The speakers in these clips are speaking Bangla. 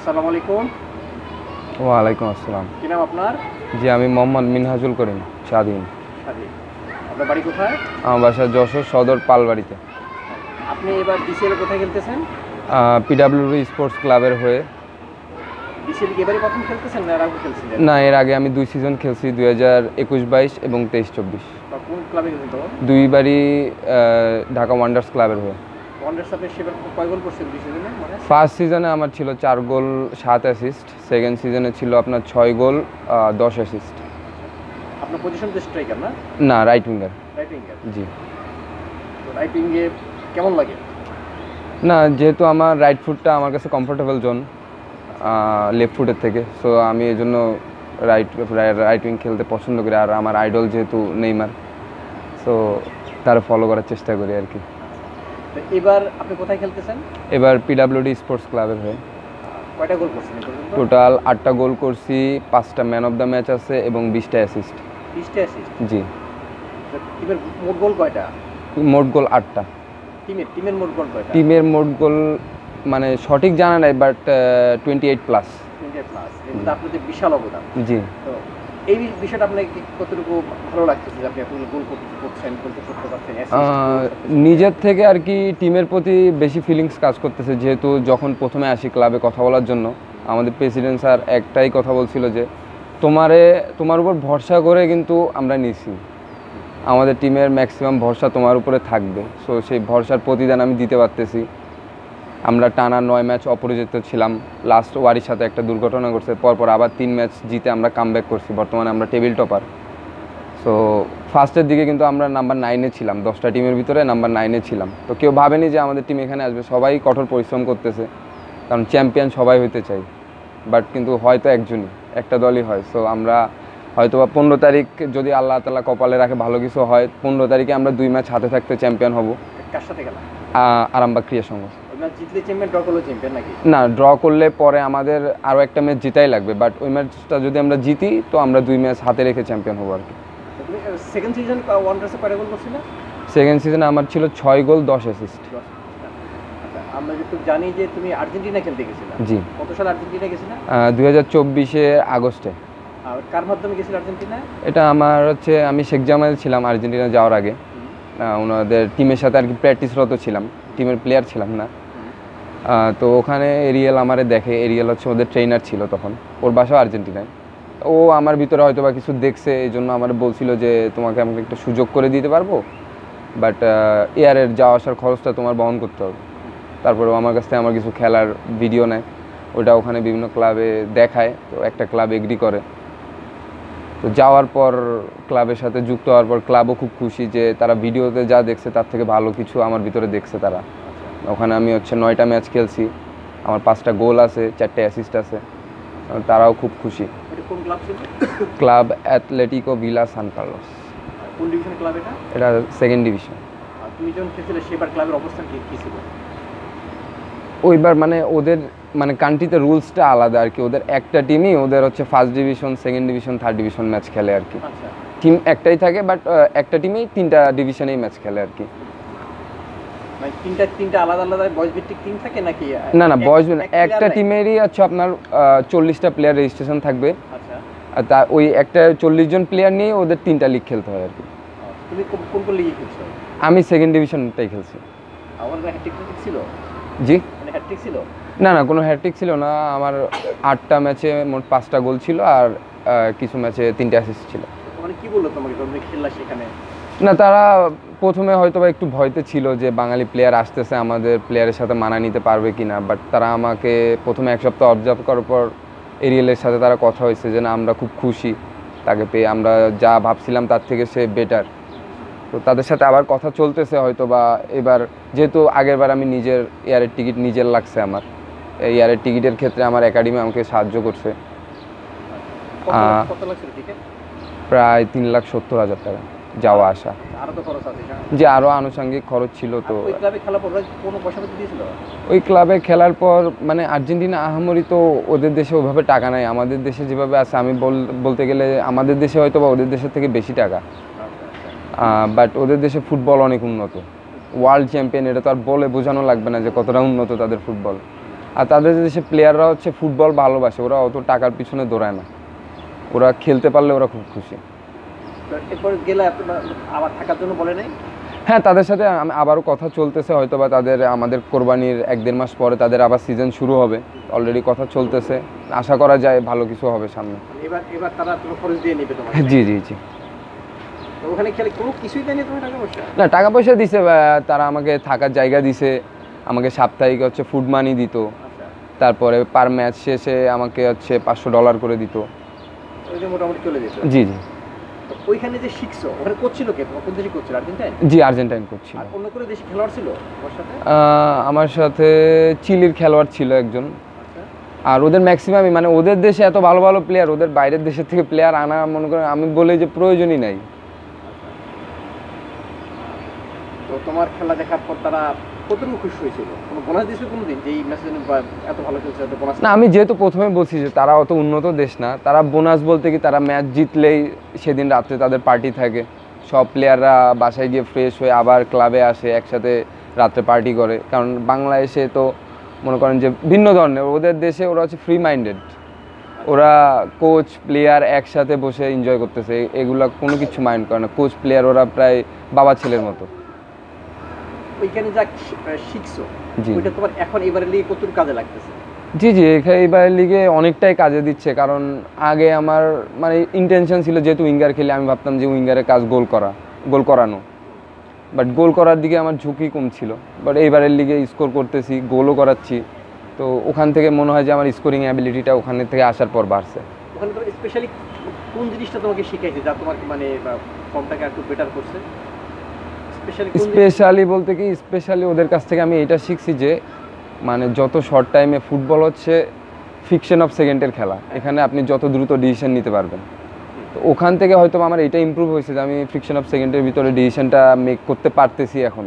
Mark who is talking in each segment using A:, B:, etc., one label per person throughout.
A: আসসালামু আলাইকুম।
B: ওয়ালাইকুম আসসালাম।
A: কি নাম আপনার?
B: জি আমি মোহাম্মদ মিনহাজুল করিম স্বাধীন।
A: আপনার বাড়ি কোথায়?
B: আমার বাসা যশোর সদর পালবাড়িতে।
A: আপনি এবার বিসিএল কোথায় খেলতেছেন?
B: পিডাব্লিউডি স্পোর্টস ক্লাবের হয়ে।
A: বিসিএল এবারে প্রথম খেলতেছেন না এর আগে খেলছিলেন?
B: না এর আগে আমি দুই সিজন খেলছি দুই হাজার একুশ বাইশ এবং তেইশ চব্বিশ।
A: কোন ক্লাবে খেলতেন
B: দুইবারই ঢাকা ওয়ান্ডার্স ক্লাবের হয়ে।
A: ওয়ান্ডার্স আপনি সেবার কয় গোল করছেন বিসিএলে মানে?
B: ফার্স্ট সিজনে আমার ছিল চার গোল সাত অ্যাসিস্ট সেকেন্ড সিজনে ছিল আপনার ছয় গোল দশ অ্যাসিস্ট
A: আপনার পজিশন তো স্ট্রাইকার না?
B: না রাইট উইঙ্গার
A: রাইট উইঙ্গার
B: জি।
A: রাইট উইঙ্গে কেমন লাগে?
B: না যেহেতু আমার রাইট ফুটটা আমার কাছে কমফোর্টেবল জোন লেফট ফুটের থেকে। সো আমি এই জন্য রাইট রাইট উইং খেলতে পছন্দ করি। আর আমার আইডল যেহেতু নেইমার সো তার ফলো করার চেষ্টা করি আর কি।
A: তো এবার আপনি কোথায় খেলতেছেন?
B: এবার পিডাব্লিউডি স্পোর্টস ক্লাবের হয়ে
A: কয়টা গোল করছেন
B: টোটাল আটটা গোল করছি পাঁচটা ম্যান অফ দ্য ম্যাচ আছে এবং বিশটা অ্যাসিস্ট
A: বিশটা অ্যাসিস্ট
B: জি।
A: টিমের মোট গোল কয়টা?
B: মোট গোল আটটা।
A: টিমের টিমের মোট গোল কয়টা?
B: টিমের মোট গোল মানে সঠিক জানা নাই but twenty eight plus
A: twenty plus আপনাদের বিশাল অবদান।
B: জি।
A: তো এই বিষয়টা আপনাকে কতটুকু ভালো লাগতেছে যে আপনি এতগুলো গোল করতে করছেন করতে পারছেন?
B: নিজের থেকে আর কি টিমের প্রতি বেশি ফিলিংস কাজ করতেছে যেহেতু যখন প্রথমে আসি ক্লাবে কথা বলার জন্য আমাদের প্রেসিডেন্ট স্যার একটাই কথা বলছিল যে তোমারে তোমার উপর ভরসা করে কিন্তু আমরা নিছি। আমাদের টিমের ম্যাক্সিমাম ভরসা তোমার উপরে থাকবে। সো সেই ভরসার প্রতিদান আমি দিতে পারতেছি। আমরা টানা নয় ম্যাচ অপরাজিত ছিলাম। লাস্ট ওয়ারির সাথে একটা দুর্ঘটনা ঘটছে পরপর আবার তিন ম্যাচ জিতে আমরা কামব্যাক করছি। বর্তমানে আমরা টেবিল টপার সো ফার্স্টের দিকে কিন্তু আমরা নাম্বার নাইনে ছিলাম। দশটা টিমের ভিতরে নাম্বার নাইনে ছিলাম। তো কেউ ভাবেনি যে আমাদের টিম এখানে আসবে। সবাই কঠোর পরিশ্রম করতেছে। কারণ চ্যাম্পিয়ন সবাই হইতে চাই। বাট কিন্তু হয়তো একজনই একটা দলই হয়। সো আমরা হয়তো বা পনেরো তারিখ যদি আল্লাহ তালা কপালে রাখে ভালো কিছু হয় পনেরো তারিখে আমরা দুই ম্যাচ হাতে থাকতে চ্যাম্পিয়ন হব। আরামবাগ ক্রিয়া সংঘ।
A: জিতলে চ্যাম্পিয়ন ড্র করলে চ্যাম্পিয়ন নাকি?
B: না ড্র করলে পরে আমাদের আরও একটা ম্যাচ জিতাই লাগবে বাট ওই ম্যাচটা যদি আমরা জিতি তো আমরা দুই ম্যাচ হাতে রেখে চ্যাম্পিয়ন হব আর কি।
A: সেকেন্ড সিজন ওয়ান্ডার্সে কয়টা গোল করছিলে?
B: সেকেন্ড সিজনে আমার ছিল ছয় গোল দশ অ্যাসিস্ট
A: আচ্ছা। আমরা যেহেতু জানি যে তুমি আর্জেন্টিনা খেলতে গেছিলে।
B: জি।
A: কত সাল আর্জেন্টিনা গেছিলে?
B: দুই হাজার চব্বিশে আগস্টে।
A: আর কার মাধ্যমে গেছিলে আর্জেন্টিনা?
B: এটা আমার হচ্ছে আমি শেখ জামাল ছিলাম আর্জেন্টিনা যাওয়ার আগে। ওনাদের টিমের সাথে আর কি প্র্যাকটিসরত ছিলাম। টিমের প্লেয়ার ছিলাম না। তো ওখানে এরিয়েল আমারে দেখে এরিয়েল হচ্ছে ওদের ট্রেনার ছিল তখন। ওর বাসাও আর্জেন্টিনায়। ও আমার ভিতরে হয়তো বা কিছু দেখছে এই জন্য আমার বলছিল যে তোমাকে আমাকে একটা সুযোগ করে দিতে পারব বাট এয়ারের যাওয়া আসার খরচটা তোমার বহন করতে হবে। তারপরে আমার কাছ থেকে আমার কিছু খেলার ভিডিও নেয়। ওটা ওখানে বিভিন্ন ক্লাবে দেখায়, তো একটা ক্লাব এগ্রি করে। তো যাওয়ার পর ক্লাবের সাথে যুক্ত হওয়ার পর ক্লাবও খুব খুশি যে তারা ভিডিওতে যা দেখছে তার থেকে ভালো কিছু আমার ভিতরে দেখছে তারা। ওখানে আমি হচ্ছে নয়টা ম্যাচ খেলছি। আমার পাঁচটা গোল আছে চারটে অ্যাসিস্ট আছে। তারাও খুব খুশি।
A: Club
B: Atletico Villa San Carlos.
A: Division এটা?
B: সেকেন্ড ডিভিশন ওইবার মানে ওদের মানে কান্ট্রিতে রুলসটা আলাদা আর কি। ওদের একটা টিমই ওদের হচ্ছে first division second division third division match খেলে আর কি।
A: আচ্ছা।
B: টিম একটাই থাকে বাট একটা টিমেই তিনটা ডিভিশনেই ম্যাচ খেলে আর কি।
A: মানে তিনটা তিনটা আলাদা আলাদা বয়স ভিত্তিক টিম থাকে নাকি
B: না না বয়স
A: এক
B: একটা টিমেরই হচ্ছে আপনার চল্লিশটা প্লেয়ার রেজিস্ট্রেশন থাকবে।
A: আচ্ছা।
B: আর তা ওই একটা চল্লিশ জন প্লেয়ার নিয়ে ওদের তিনটা লিগ খেলতে হয় আর কি।
A: তুমি কোন কোন কোন লিগে খেলছো?
B: আমি সেকেন্ড ডিভিশনটাই খেলছি।
A: আমার হ্যাট্রিক ছিল?
B: জি?
A: হ্যাট্রিক ছিল?
B: না না কোনো হ্যাট্রিক ছিল না। আমার আটটা ম্যাচে মোট পাঁচটা গোল ছিল আর কিছু ম্যাচে তিনটে অ্যাসিস্ট ছিল।
A: মানে কি বলল তোমাকে? তুমি খেললা সেখানে?
B: না তারা প্রথমে হয়তো বা একটু ভয়তে ছিল যে বাঙালি প্লেয়ার আসতেছে আমাদের প্লেয়ারের সাথে মানা নিতে পারবে কি না বাট তারা আমাকে প্রথমে এক সপ্তাহ অবজার্ভ করার পর এরিয়েলের সাথে তারা কথা হয়েছে যে না আমরা খুব খুশি তাকে পেয়ে আমরা যা ভাবছিলাম তার থেকে সে বেটার তো তাদের সাথে আবার কথা চলতেছে হয়তো বা এবার যেহেতু আগেরবার আমি নিজের এয়ারের টিকিট নিজের লাগছে আমার এই এয়ারের টিকিটের ক্ষেত্রে আমার একাডেমি আমাকে সাহায্য করছে। প্রায় তিন লাখ সত্তর হাজার টাকা। যাওয়া আসা।
A: হ্যাঁ।
B: যে আরও আনুষঙ্গিক খরচ ছিল তো।
A: ওই ক্লাবে
B: খেলার পর মানে আর্জেন্টিনা আহামরি তো ওদের দেশে ওইভাবে টাকা নাই। আমাদের দেশে যেভাবে আছে আমি বল- বলতে গেলে আমাদের দেশে হয়তো বা ওদের দেশের থেকে বেশি টাকা। বাট ওদের দেশে ফুটবল অনেক উন্নত। ওয়ার্ল্ড চ্যাম্পিয়ন এটা তো আর বলে বোঝানো লাগবে না যে কতটা উন্নত তাদের ফুটবল আর তাদের দেশে প্লেয়াররা হচ্ছে ফুটবল ভালোবাসে ওরা অত টাকার পিছনে দৌড়ায় না। ওরা খেলতে পারলে ওরা খুব খুশি।
A: এরপর গেলে আবার থাকার জন্য বলে নাই?
B: হ্যাঁ তাদের সাথে আম- আবারও কথা চলতেছে হয়তো বা তাদের আমাদের কোরবানির এক দেড় মাস পরে তাদের আবার সিজন শুরু হবে। অলরেডি কথা চলতেছে। আশা করা যায় ভালো কিছু হবে সামনে।
A: মানে এবার এবার তারা খরচ দিয়ে নেবে
B: জি জি জি।
A: ওখানে খেলে কোনো কিছুই দেয়নি তোমার টাকা পয়সা?
B: না টাকা পয়সা দিছে তারা আমাকে থাকার জায়গা দিছে। আমাকে সাপ্তাহিক হচ্ছে ফুড মানি দিত।
A: আচ্ছা।
B: তারপরে পার ম্যাচ শেষে আমাকে হচ্ছে পাঁচশো ডলার করে দিত।
A: মোটামুটি চলে যেত।
B: জি জি।
A: ওইখানে যে শিখছো ওখানে কোচ ছিল কে? কোন দেশে কোচ ছিল? আর্জেন্টাইন?
B: জি আর্জেন্টাইন কোচ ছিল।
A: আর অন্য কোনো দেশি খেলোয়াড় ছিল তোমার সাথে?
B: আমার সাথে চিলির খেলোয়াড় ছিল একজন।
A: আচ্ছা।
B: আর ওদের ম্যাক্সিমামই মানে ওদের দেশে এত ভালো ভালো প্লেয়ার ওদের বাইরের দেশের থেকে প্লেয়ার আনা মনে করেন আমি বলে যে প্রয়োজনই নাই।
A: তো তোমার খেলা দেখার পর তারা কতটুকু খুশি হয়েছিল? বোনাস যে এই বা এত ভালো এত বোনাস
B: না, আমি যেহেতু প্রথমে বলছি যে তারা অত উন্নত দেশ না, তারা বোনাস বলতে কি তারা ম্যাচ জিতলেই সেদিন রাত্রে তাদের পার্টি থাকে। সব প্লেয়াররা বাসায় গিয়ে ফ্রেশ হয়ে আবার ক্লাবে আসে, একসাথে রাত্রে পার্টি করে। কারণ বাংলাদেশে তো মনে করেন যে ভিন্ন ধরনের, ওদের দেশে ওরা হচ্ছে ফ্রি মাইন্ডেড ওরা কোচ প্লেয়ার একসাথে বসে এনজয় করতেছে এগুলা কোনো কিছু মাইন্ড করে না। কোচ প্লেয়ার ওরা প্রায় বাবা ছেলের মতো।
A: ওইখানে যা শিখছো ওইটা তোমার এখন এবারে লিগে কতটুকু কাজে লাগতেছে?
B: জি জি এখানে এবার লিগে অনেকটাই কাজে দিচ্ছে কারণ আগে আমার মানে ইন্টেনশন ছিল যেহেতু উইঙ্গার খেলে আমি ভাবতাম যে উইঙ্গারের কাজ গোল করা গোল করানো। বাট গোল করার দিকে আমার ঝুঁকি কম ছিল। বাট এইবারের লিগে স্কোর করতেছি গোলও করাচ্ছি। তো ওখান থেকে মনে হয় যে আমার স্কোরিং অ্যাবিলিটিটা ওখানে থেকে আসার পর বাড়ছে।
A: ওখানে স্পেশালি কোন জিনিসটা তোমাকে শিখাইছে যা তোমার মানে ফর্মটাকে একটু বেটার করছে?
B: স্পেশালি বলতে কি স্পেশালি ওদের কাছ থেকে আমি এটা শিখছি যে মানে যত শর্ট টাইমে ফুটবল হচ্ছে ফিকশন অফ সেকেন্ডের খেলা। এখানে আপনি যত দ্রুত ডিসিশন নিতে পারবেন। তো ওখান থেকে হয়তো আমার এটা ইমপ্রুভ হয়েছে যে আমি ফিকশন অফ সেকেন্ডের ভিতরে ডিসিশনটা মেক করতে পারতেছি এখন।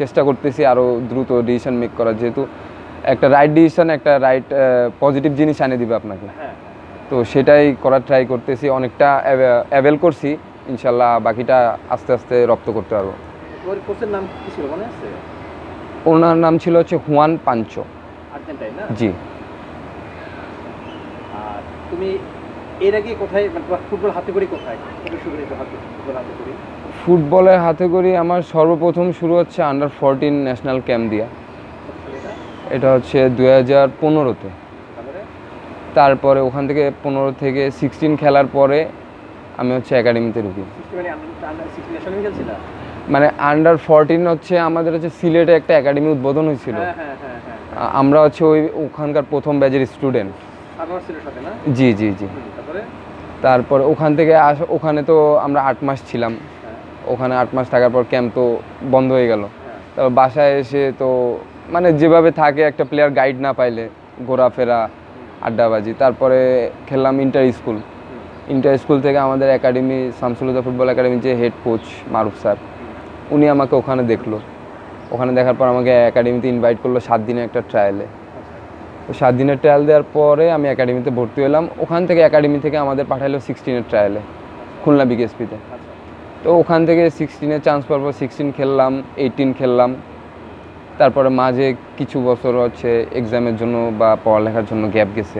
B: চেষ্টা করতেছি আরও দ্রুত ডিসিশন মেক করার যেহেতু একটা রাইট ডিসিশন একটা রাইট পজিটিভ জিনিস আনে দিবে আপনাকে।
A: হ্যাঁ।
B: তো সেটাই করার ট্রাই করতেছি অনেকটা অ্যাভেল করছি। ইনশাল্লাহ বাকিটা আস্তে আস্তে রপ্ত করতে পারব।
A: কোচের নাম কি ছিল? মনে আছে?
B: ওনার নাম ছিল হচ্ছে হুয়ান পাঞ্চো।
A: আর্জেন্টাইন না?
B: জি।
A: আর তুমি এর আগে কোথায় মানে ফুটবল হাতে করি কোথায়? কবে শুরু হয়েছে ফুটবল হাতে করি।
B: ফুটবলের হাতে করি আমার সর্বপ্রথম শুরু হচ্ছে আন্ডার ফোরটিন ন্যাশনাল ক্যাম্প দিয়া। এটা হচ্ছে দু হাজার পনেরোতে।
A: তারপরে?
B: ওখান থেকে পনেরো থেকে সিক্সটিন খেলার পরে আমি হচ্ছে একাডেমিতে ঢুকি।
A: মানে আন্ডার
B: ফোরটিন হচ্ছে আমাদের হচ্ছে সিলেটে একটা একাডেমি উদ্বোধন হয়েছিল।
A: হ্যাঁ হ্যাঁ হ্যাঁ
B: আমরা হচ্ছে ওই ওখানকার প্রথম ব্যাচের স্টুডেন্ট জি জি জি।
A: তারপর?
B: ওখান থেকে আস ওখানে তো আমরা আট মাস ছিলাম। ওখানে আট মাস থাকার পর ক্যাম্প তো বন্ধ হয়ে গেল। তারপর বাসায় এসে তো মানে যেভাবে থাকে একটা প্লেয়ার গাইড না পাইলে ঘোরাফেরা আড্ডাবাজি। তারপরে খেললাম ইন্টার স্কুল ইন্টার স্কুল থেকে আমাদের একাডেমি শামসুলুদা ফুটবল একাডেমির যে হেড কোচ মারুফ স্যার। উনি আমাকে ওখানে দেখল। ওখানে দেখার পর আমাকে একাডেমিতে ইনভাইট করল সাত দিনের একটা ট্রায়ালে তো সাত দিনের ট্রায়াল দেওয়ার পরে আমি একাডেমিতে ভর্তি হলাম। ওখান থেকে একাডেমি থেকে আমাদের পাঠালো সিক্সটিনের ট্রায়ালে খুলনা বিকেএসপিতে তো ওখান থেকে সিক্সটিনে চান্স পাওয়ার পর সিক্সটিন খেললাম এইটিন খেললাম। তারপরে মাঝে কিছু বছর হচ্ছে এক্সামের জন্য বা পড়ালেখার জন্য গ্যাপ গেছে।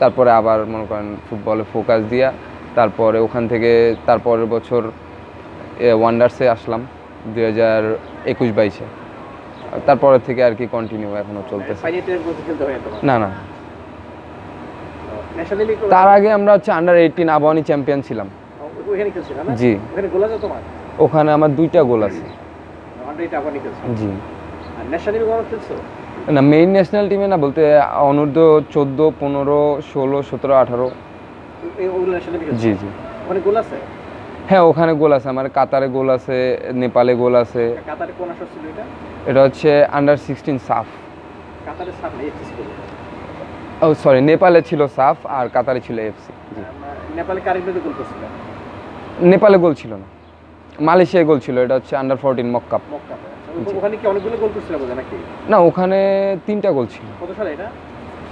B: তারপরে আবার মনে করেন ফুটবলে ফোকাস দিয়া, তারপরে ওখান থেকে তারপরের বছর ওয়ান্ডার্সে আসলাম। দুই হাজার একুশ বাইশে। তারপরে থেকে আর কি কন্টিনিউ এখনও চলতেছে। না না। তার আগে আমরা হচ্ছে আন্ডার এইটিন আবাহনী চ্যাম্পিয়ন ছিলাম। জি।
A: ওখানে
B: আমার দুইটা গোল আছে। জি। না মেইন ন্যাশনাল টিমে না বলতে অনূর্ধ্ব চোদ্দ পনেরো ষোলো সতেরো আঠারো। জি জি।
A: ওখানে গোল আছে?
B: হ্যাঁ ওখানে গোল আছে আমার কাতারে গোল আছে নেপালে গোল আছে।
A: কাতারে কোন আসর ছিল এটা?
B: এটা হচ্ছে আন্ডার সিক্সটিন সাফ ও সরি নেপালে ছিল সাফ আর কাতারে ছিল এফসি জি।
A: নেপালে গোল করছিল?
B: নেপালে গোল ছিল না। মালয়েশিয়ায় গোল ছিল এটা হচ্ছে আন্ডার ফোরটিন মক্কাপ।
A: আচ্ছা, ওখানে কি অনেকগুলো গোল করছিল নাকি?
B: না ওখানে তিনটা গোল ছিল।
A: কত সালে এটা?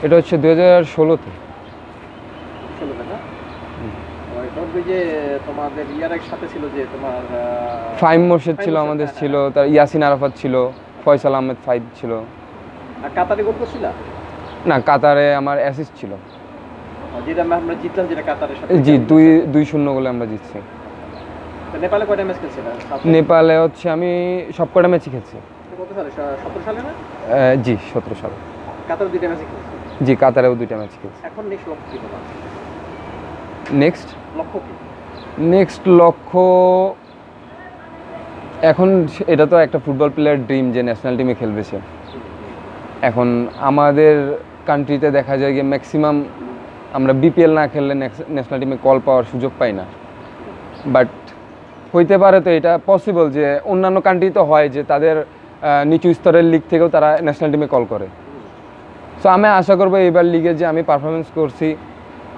B: এটা হচ্ছে দু হাজার ষোলোতে
A: ষোলো না ওই যে তোমাদের ইয়ার সাথে ছিল যে তোমার
B: ফাইম মোর্শেদ ছিল আমাদের
A: হ্যাঁ,
B: ছিল তার ইয়াসিন আরাফাত ছিল ফয়সাল আহমেদ ফাইদ ছিল।
A: আর কাতারে গোল করছিল
B: না কাতারে আমার অ্যাসিস্ট ছিল।
A: যেটা আমরা আমরা জিতলাম যেটা কাতারের সাথে।
B: জি দুই দুই শূন্য গোলে আমরা জিতছি।
A: নেপালে কয়টা ম্যাচ খেলছিল?
B: নেপালে হচ্ছে আমি সবকটা ম্যাচই খেলছি।
A: কত সালে? সতেরো সালে না?
B: জি সতেরো সাল।
A: কাতার দুইটা ম্যাচে খেলছে
B: জি কাতারেও দুইটা ম্যাচ খেলছি।
A: এখন নেক্সট লক্ষ্য
B: নেক্সট
A: লক্ষ্য,
B: এখন এটা তো একটা ফুটবল প্লেয়ার ড্রিম যে ন্যাশনাল টিমে খেলবে সে। এখন আমাদের কান্ট্রিতে দেখা যায় গিয়ে ম্যাক্সিমাম আমরা বিপিএল না খেললে ন্যাশনাল টিমে কল পাওয়ার সুযোগ পাই না। বাট হইতে পারে তো এটা পসিবল যে অন্যান্য কান্ট্রি তো হয় যে তাদের নিচু স্তরের লিগ থেকেও তারা ন্যাশনাল টিমে কল করে। সো আমি আশা করব এবার লিগে যে আমি পারফরমেন্স করছি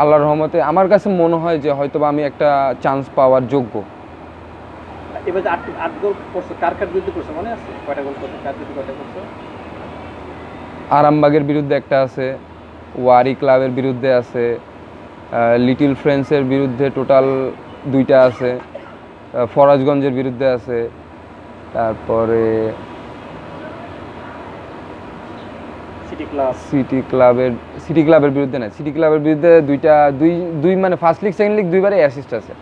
B: আল্লাহর রহমতে আমার কাছে মনে হয় যে হয়তো বা আমি একটা চান্স পাওয়ার যোগ্য।
A: এবার আট আট গোল করছ কার কার বিরুদ্ধে করছ মনে আছে? কয়টা গোল করছ কার বিরুদ্ধে কয়টা করছ?
B: আরামবাগের বিরুদ্ধে একটা আছে ওয়ারি ক্লাবের বিরুদ্ধে আছে লিটিল ফ্রেন্ডসের বিরুদ্ধে টোটাল দুইটা আছে ফরাজগঞ্জের বিরুদ্ধে আছে তারপরে
A: সিটি ক্লাব
B: সিটি ক্লাবের সিটি ক্লাবের বিরুদ্ধে না সিটি ক্লাবের বিরুদ্ধে দুইটা দুই দুই মানে ফার্স্ট লিগ সেকেন্ড লিগ দুইবারই অ্যাসিস্ট আছে।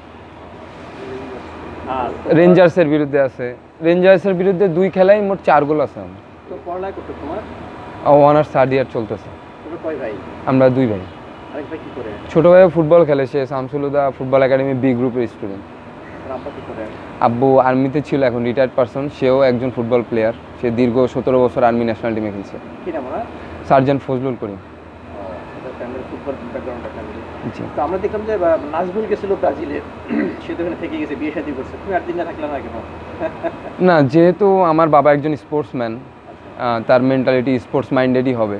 B: রেঞ্জার্সের বিরুদ্ধে আছে। রেঞ্জার্সের বিরুদ্ধে দুই খেলায় মোট চার গোল আছে আমার।
A: তো পড়ালেখা করতো তোমার?
B: ওয়ানার থার্ড ইয়ার চলতেছে।
A: ভাই?
B: আমরা দুই ভাই।
A: ভাই
B: ছোটো ভাইও ফুটবল খেলে সে শামসুলুদা ফুটবল একাডেমি বি গ্রুপের স্টুডেন্ট
A: আব্বু
B: আর্মিতে ছিল এখন রিটায়ার্ড পারসন সেও একজন ফুটবল প্লেয়ার সে দীর্ঘ সতেরো বছর আর্মি ন্যাশনাল টিমে খেলছে। Sergeant Fazlul Karim.
A: Family football background family
B: জি।
A: তো আমরা দেখলাম যে নাজবুল গেছিল ব্রাজিলে। সে তো ওখানে থেকে গেছে বিয়ে শাদী করছে। তুমি আট দিন না থাকলে না কেন?
B: না যেহেতু আমার বাবা একজন স্পোর্টসম্যান তার মেন্টালিটি স্পোর্টস মাইন্ডেডই হবে।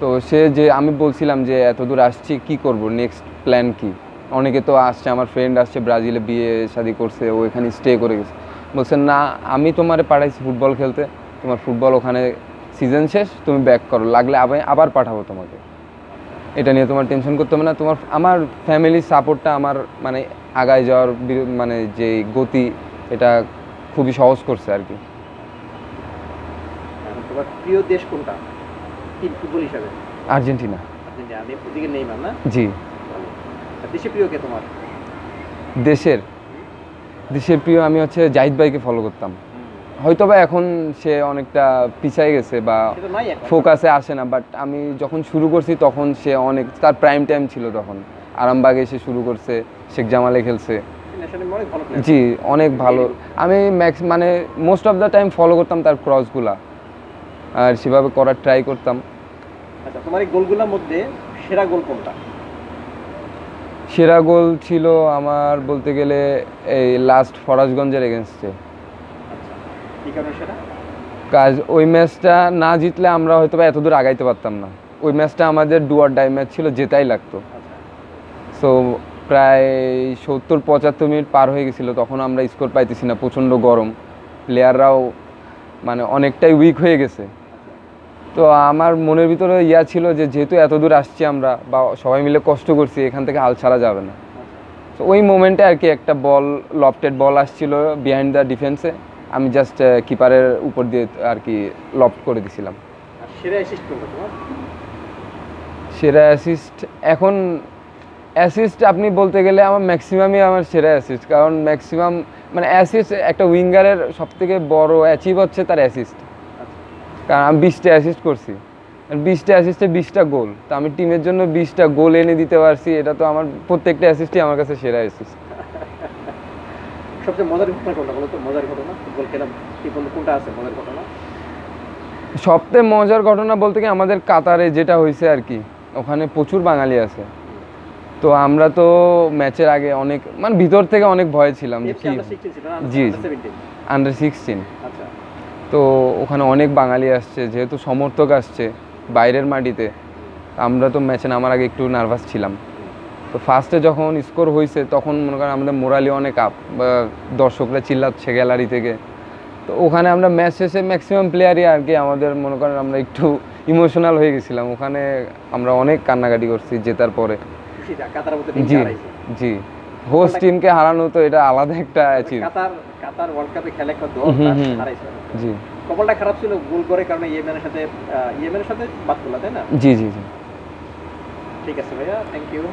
B: তো সে যে আমি বলছিলাম যে এত দূর আসছি কি করব? নেক্সট প্ল্যান কি? অনেকে তো আসছে আমার ফ্রেন্ড আসছে ব্রাজিলে বিয়ে শাদি করছে ও এখানে স্টে করে গেছে। বলছে না আমি তোমারে পাঠাইছি ফুটবল খেলতে। তোমার ফুটবল ওখানে সিজন শেষ তুমি ব্যাক করো। লাগলে আমি আবার পাঠাবো তোমাকে। এটা নিয়ে তোমার টেনশন করতে হবে না। তোমার আমার ফ্যামিলির সাপোর্টটা আমার মানে আগায় যাওয়ার মানে যে গতি এটা খুবই সহজ করছে আর কি।
A: তোমার প্রিয় দেশ কোনটা? ফুটবল হিসাবে।
B: আর্জেন্টিনা। জি।
A: দেশে প্রিয় কে তোমার?
B: দেশের? দেশের প্রিয় আমি হচ্ছে জাহিদ ভাইকে ফলো করতাম। হয়তো বা এখন সে অনেকটা পিছায় গেছে বা ফোকাসে আসে না বাট আমি যখন শুরু করছি তখন সে অনেক তার প্রাইম টাইম ছিল তখন। আরামবাগে এসে শুরু করছে শেখ জামালে খেলছে। জি অনেক ভালো। আমি ম্যাক্স মানে most of the time follow করতাম তার ক্রসগুলা আর সেভাবে করার ট্রাই করতাম।
A: আচ্ছা তোমার এই গোলগুলোর মধ্যে সেরা গোল কোনটা?
B: সেরা গোল ছিল আমার বলতে গেলে এই লাস্ট ফরাজগঞ্জের এগেনস্টে
A: কি কারণে সেটা?
B: কাজ ওই ম্যাচটা না জিতলে আমরা হয়তো বা এত দূর আগাইতে পারতাম না। ওই ম্যাচটা আমাদের ডুয়ার ডাই ম্যাচ ছিল জেতাই লাগতো।
A: আচ্ছা।
B: সো প্রায় সত্তর পঁচাত্তর মিনিট পার হয়ে গেছিল তখন আমরা স্কোর পাইতেছি না প্রচণ্ড গরম। প্লেয়াররাও মানে অনেকটাই উইক হয়ে গেছে। তো আমার মনের ভিতরে ইয়া ছিল যে যেহেতু এত দূর আসছি আমরা বা সবাই মিলে কষ্ট করছি এখান থেকে হাল ছাড়া যাবে না। তো ওই মোমেন্টে আর কি একটা বল লফটেড বল আসছিল বিহাইন্ড দ্য ডিফেন্সে আমি জাস্ট কিপারের উপর দিয়ে আর কি লফট করে দিছিলাম।
A: সেরা অ্যাসিস্ট
B: এখন অ্যাসিস্ট আপনি বলতে গেলে আমার ম্যাক্সিমামই আমার সেরা অ্যাসিস্ট কারণ ম্যাক্সিমাম মানে অ্যাসিস্ট একটা উইঙ্গারের সব থেকে বড় অ্যাচিভ হচ্ছে তার অ্যাসিস্ট
A: আচ্ছা।
B: কারণ আমি বিশটা অ্যাসিস্ট করছি। বিশটা অ্যাসিস্টে বিশটা গোল তো আমি টিমের জন্য বিশটা গোল এনে দিতে পারছি এটা তো আমার প্রত্যেকটা অ্যাসিস্টই আমার কাছে সেরা অ্যাসিস্ট
A: সবচেয়ে মজার ঘটনা কোনটা বলো তো? মজার ঘটনা? ফুটবল খেলা কি বলব কোনটা আছে মজার ঘটনা?
B: সবথেকে মজার ঘটনা বলতে কি আমাদের কাতারে যেটা হয়েছে আর কি ওখানে প্রচুর বাঙালি আছে। তো আমরা তো ম্যাচের আগে অনেক মানে ভিতর থেকে অনেক ভয় ছিলাম যে কি
A: আন্ডার 16 ছিল না
B: জি,
A: আন্ডার
B: সিক্সটিন তো ওখানে অনেক বাঙালি আসছে যেহেতু সমর্থক আসছে বাইরের মাটিতে আমরা তো ম্যাচে নামার আগে একটু নার্ভাস ছিলাম। তো ফার্স্টে যখন স্কোর হয়েছে তখন মনে করেন আমাদের মোরালি অনেক আপ বা দর্শকরা চিল্লাচ্ছে গ্যালারি থেকে। তো ওখানে আমরা ম্যাচ শেষে ম্যাক্সিমাম প্লেয়ারই আর কি আমাদের মনে করেন আমরা একটু ইমোশনাল হয়ে গেছিলাম। ওখানে আমরা অনেক কান্নাকাটি করছি জেতার পরে। জি জি। হোস্ট টিমকে হারানো তো এটা আলাদা একটা অ্যাচিভ
A: কাতার কাতার ওয়ার্ল্ড কাপে খেলে একটা দল
B: হুম,
A: তার
B: হুম।
A: হারাইছে।
B: জি।
A: কপালটা খারাপ ছিল গোল করে কারণে ইয়েমেনের সাথে ইয়েমেনের সাথে বাদ করলা তাই না?
B: জি জি জি।
A: ঠিক আছে ভাইয়া থ্যাংক ইউ